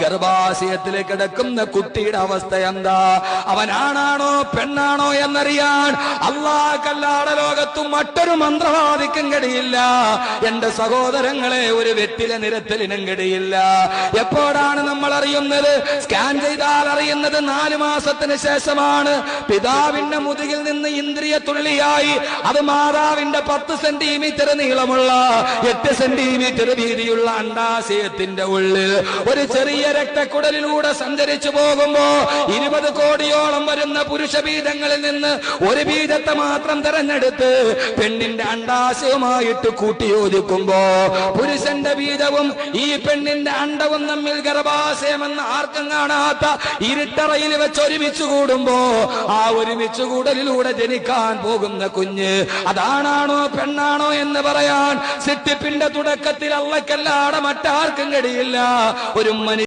ഗർഭാശയത്തിൽ കിടക്കുന്ന കുട്ടിയുടെ അവസ്ഥ എന്താ? അവനാണാണോ പെണ്ണാണോ എന്നറിയാൻ അള്ളാഹല്ലാടെ ലോകത്തും മറ്റൊരു മന്ത്രവാദിക്കും കഴിയില്ല എന്റെ സഹോദരങ്ങളെ ഒരു വെറ്റില നിരത്തലിനും കഴിയില്ല എപ്പോഴാണ് നമ്മൾ അറിയുന്നത് സ്കാൻ ചെയ്താൽ അറിയുന്നത് നാല് മാസത്തിന് ശേഷമാണ്. പിതാവിന്റെ മുതുകിൽ നിന്ന് ഇന്ദ്രിയ തുള്ളിയായി. അത് മാതാവിന്റെ പത്ത് സെന്റിമീറ്റർ നീളമുള്ള എട്ട് സെന്റിമീറ്റർ വീതിയുള്ള അണ്ടാശയത്തിന്റെ ഉള്ളിൽ ഒരു ചെറിയ രക്തക്കുടലിലൂടെ സഞ്ചരിച്ചു പോകുമ്പോ ഇരുപത് കോടിയോളം വരുന്ന പുരുഷ ബീജങ്ങളിൽ നിന്ന് ഒരു ബീജത്തെ മാത്രം തെരഞ്ഞെടുത്ത് പെണ്ണിന്റെ അണ്ടാശയവുമായിട്ട് കൂട്ടിയോജിക്കുമ്പോ പുരുഷന്റെ ബീജവും ഈ പെണ്ണിന്റെ അണ്ടവും തമ്മിൽ ഗർഭാശയമെന്ന് ആർക്കും കാണാത്ത ഇരുട്ടറയിൽ വെച്ച് ഒരുമിച്ച് കൂടുമ്പോ ആ ഒരുമിച്ച് കൂടലിലൂടെ ജനിക്കാൻ പോകുന്ന കുഞ്ഞ് അതാണാണോ പെണ്ണാണോ എന്ന് പറയാൻ സിട്ടിപ്പിന്റെ തുടക്കത്തിൽ അള്ളക്കല്ലാടെ മറ്റാർക്കും കഴിയില്ല. ഒരു മനുഷ്യ